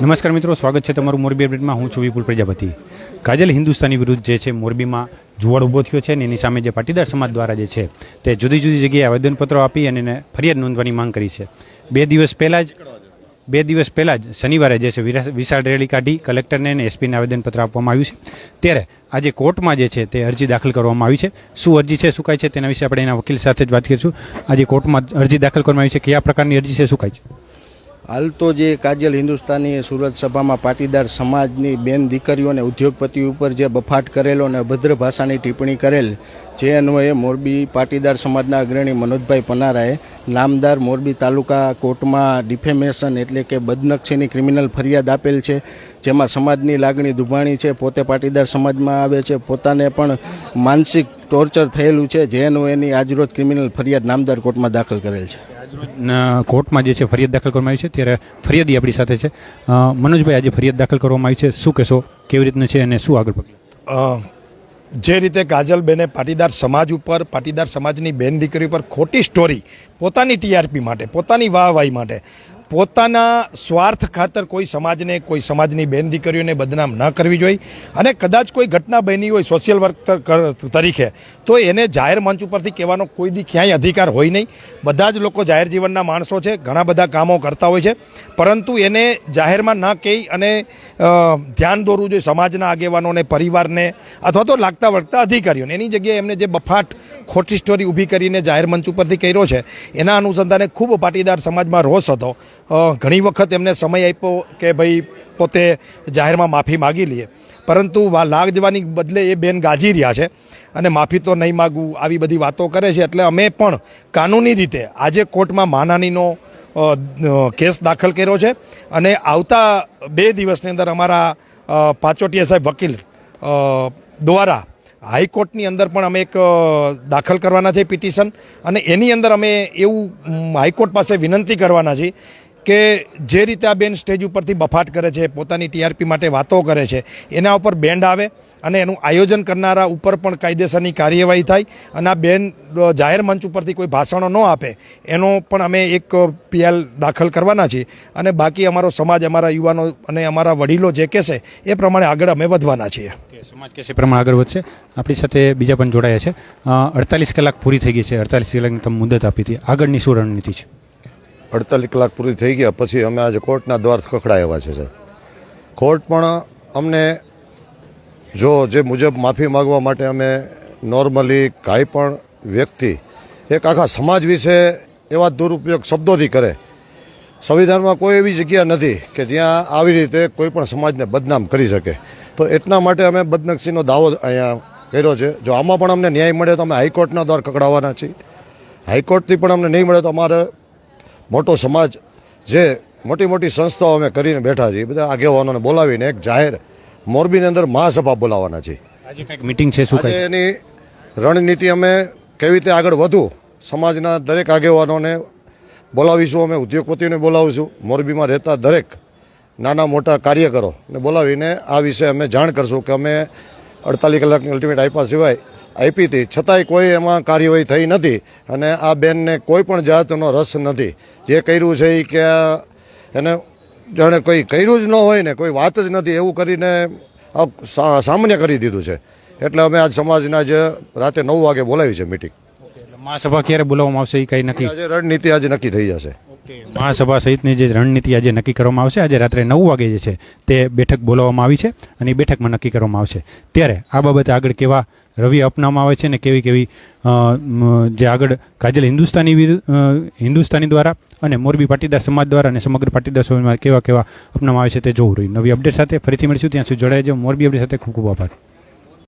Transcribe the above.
નમસ્કાર મિત્રો, સ્વાગત છે તમારું મોરબી અપડેટમાં. હું છું વિપુલ પ્રજાપતિ. કાજલ હિન્દુસ્તાની વિરુદ્ધ જે છે મોરબીમાં જુવાળ ઊભો થયો છે ને એની સામે જે પાટીદાર સમાજ દ્વારા જે છે તે જુદી જુદી જગ્યાએ આવેદનપત્રો આપી અને એને ફરિયાદ નોંધવાની માંગ કરી છે. બે દિવસ પહેલાં જ, બે દિવસ પહેલાં જ શનિવારે જે છે વિશાળ રેલી કાઢી કલેક્ટરને અને એસપીને આવેદનપત્ર આપવામાં આવ્યું છે. ત્યારે આજે કોર્ટમાં જે છે તે અરજી દાખલ કરવામાં આવી છે. શું અરજી છે, શું કાંઈ છે તેના વિશે આપણે એના વકીલ સાથે જ વાત કરીશું. આજે કોર્ટમાં અરજી દાખલ કરવામાં આવી છે. કયા પ્રકારની અરજી છે, શું કાંઈ છે? હાલ તો જે કાજલ હિન્દુસ્તાની સુરત સભામાં પાટીદાર સમાજની બેન દીકરીઓ અને ઉદ્યોગપતિ ઉપર જે બફાટ કરેલો અને અભદ્ર ભાષાની ટિપ્પણી કરેલ, જે અન્વયે મોરબી પાટીદાર સમાજના અગ્રણી મનોજભાઈ પનારાએ નામદાર મોરબી તાલુકા કોર્ટમાં ડિફેમેશન એટલે કે બદનક્ષીની ક્રિમિનલ ફરિયાદ આપેલ છે, જેમાં સમાજની લાગણી દુભાણી છે, પોતે પાટીદાર સમાજમાં આવે છે, પોતાને પણ માનસિક ટોર્ચર થયેલું છે, જે અન્વયની આજરોજ ક્રિમિનલ ફરિયાદ નામદાર કોર્ટમાં દાખલ કરેલ છે. કોર્ટમાં જે છે ફરિયાદ દાખલ કરવામાં આવી છે, ત્યારે ફરિયાદી આપણી સાથે છે. મનોજભાઈ, આજે ફરિયાદ દાખલ કરવામાં આવી છે. શું કહેશો? કેવી રીતનું છે અને શું આગળ પગલું? જે રીતે કાજલબેને પાટીદાર સમાજ ઉપર, પાટીદાર સમાજની બેન દીકરી ઉપર ખોટી સ્ટોરી પોતાની ટીઆરપી માટે, પોતાની વાહવાહી માટે પોતાના સ્વાર્થ ખાતર કોઈ સમાજને, કોઈ સમાજની બેન દીકરીઓને બદનામ ન કરવી જોઈએ. અને કદાચ કોઈ ઘટના બની હોય સોશિયલ વર્ક તરીકે, તો એને જાહેર મંચ ઉપરથી કહેવાનો કોઈ દી ક્યાંય અધિકાર હોય નહીં. બધા જ લોકો જાહેર જીવનના માણસો છે, ઘણા બધા કામો કરતા હોય છે. પરંતુ એને જાહેરમાં ન કહી અને ધ્યાન દોરવું જોઈએ સમાજના આગેવાનોને, પરિવારને, અથવા તો લાગતા વળગતા અધિકારીઓને. એની જગ્યાએ એમને જે બફાટ ખોટી સ્ટોરી ઊભી કરીને જાહેર મંચ ઉપરથી કર્યો છે, એના અનુસંધાને ખૂબ પાટીદાર સમાજમાં રોષ હતો. ઘણી વખત એમને સમય આપ્યો કે ભાઈ પોતે જાહેરમાં માફી માગી લઈએ. પરંતુ લાગ જવાની બદલે એ બેન ગાજી રહ્યા છે અને માફી તો નહીં માગવું, આવી બધી વાતો કરે છે. એટલે અમે પણ કાનૂની રીતે આજે કોર્ટમાં માનહાનીનો કેસ દાખલ કર્યો છે અને આવતા બે દિવસની અંદર અમારા પાંચોટિયા સાહેબ વકીલ દ્વારા હાઈકોર્ટની અંદર પણ અમે એક દાખલ કરવાના છે પિટિશન અને એની અંદર અમે એવું હાઈકોર્ટ પાસે વિનંતી કરવાના છીએ કે જે રીતે આ બેન સ્ટેજ ઉપરથી બફાટ કરે છે, પોતાની ટીઆરપી માટે વાતો કરે છે, એના ઉપર બેન્ડ આવે અને એનું આયોજન કરનારા ઉપર પણ કાયદેસરની કાર્યવાહી થાય અને આ બેન જાહેર મંચ ઉપરથી કોઈ ભાષણો ન આપે, એનો પણ અમે એક પીએલ દાખલ કરવાના છીએ અને બાકી અમારો સમાજ, અમારા યુવાનો અને અમારા વડીલો જે કહેશે એ પ્રમાણે આગળ અમે વધવાના છીએ. સમાજ કહેશે પ્રમાણે આગળ વધશે. આપણી સાથે બીજા પણ જોડાયા છે. અડતાલીસ કલાક પૂરી થઈ ગઈ છે. અડતાલીસ કલાકની તમે મુદત આપી હતી. આગળની શું રણનીતિ છે? અડતાલીસ કલાક પૂરી થઈ ગયા, પછી અમે આજે કોર્ટના દ્વાર ખખડાવ્યા છે, સાહેબ. કોર્ટ પણ અમને જો જે મુજબ માફી માગવા માટે અમે નોર્મલી કાંઈ પણ વ્યક્તિ, એક આખા સમાજ વિશે એવા દુરુપયોગ શબ્દોથી કરે. સંવિધાનમાં કોઈ એવી જગ્યા નથી કે જ્યાં આવી રીતે કોઈ પણ સમાજને બદનામ કરી શકે. તો એટલા માટે અમે બદનક્ષીનો દાવો અહીંયા કર્યો છે. જો આમાં પણ અમને ન્યાય મળે તો અમે હાઈકોર્ટના દ્વાર ખકડાવવાના છીએ. હાઈકોર્ટથી પણ અમને નહીં મળે તો અમારે મોટો સમાજ જે મોટી મોટી સંસ્થાઓ અમે કરીને બેઠા છીએ બધા આગેવાનોને બોલાવીને એક જાહેર મોરબીની અંદર મહાસભા બોલાવવાના આજે કંઈક મિટિંગ છે શું એની રણનીતિ અમે કેવી રીતે આગળ વધુ સમાજના દરેક આગેવાનોને બોલાવીશું અમે ઉદ્યોગપતિઓને બોલાવીશું મોરબીમાં રહેતા દરેક નાના મોટા કાર્યકરો ને બોલાવીને આ વિશે અમે જાણ કરશું કે અમે અડતાલીસ કલાકની અલ્ટિમેટ આપ્યા સિવાય આપી હતી. છતાંય કોઈ એમાં કાર્યવાહી થઈ નથી અને આ બેનને કોઈ પણ જાતનો રસ નથી. જે કર્યું છે એ કે એને જાણે કોઈ કર્યું જ ન હોય ને કોઈ વાત જ નથી. એવું કરીને સામાન્ય કરી દીધું છે. એટલે અમે આજ સમાજના જે રાતે નવ વાગે બોલાવી છે મિટિંગ. મહાસભા ક્યારે બોલાવવામાં આવશે એ કંઈ નક્કી? આજે રણનીતિ આજે નક્કી થઈ જશે. મહાસભા સહિતની જે રણનીતિ આજે નક્કી કરવામાં આવશે આજે રાત્રે નવ વાગે જે છે તે બેઠક બોલાવવામાં આવી છે અને એ બેઠકમાં નક્કી કરવામાં આવશે. ત્યારે આ બાબતે આગળ કેવા રવિ અપનાવવામાં આવે છે ને કેવી કેવી જે આગળ કાજલ હિન્દુસ્તાની હિન્દુસ્તાની દ્વારા અને મોરબી પાટીદાર સમાજ દ્વારા અને સમગ્ર પાટીદાર સમાજમાં કેવા કેવા અપનાવવામાં આવે છે તે જોવું રહ્યું. નવી અપડેટ સાથે ફરીથી મળીશું. ત્યાં સુધી જોડાઈ જાઓ મોરબી અપડેટ સાથે ખૂબ ખૂબ આભાર.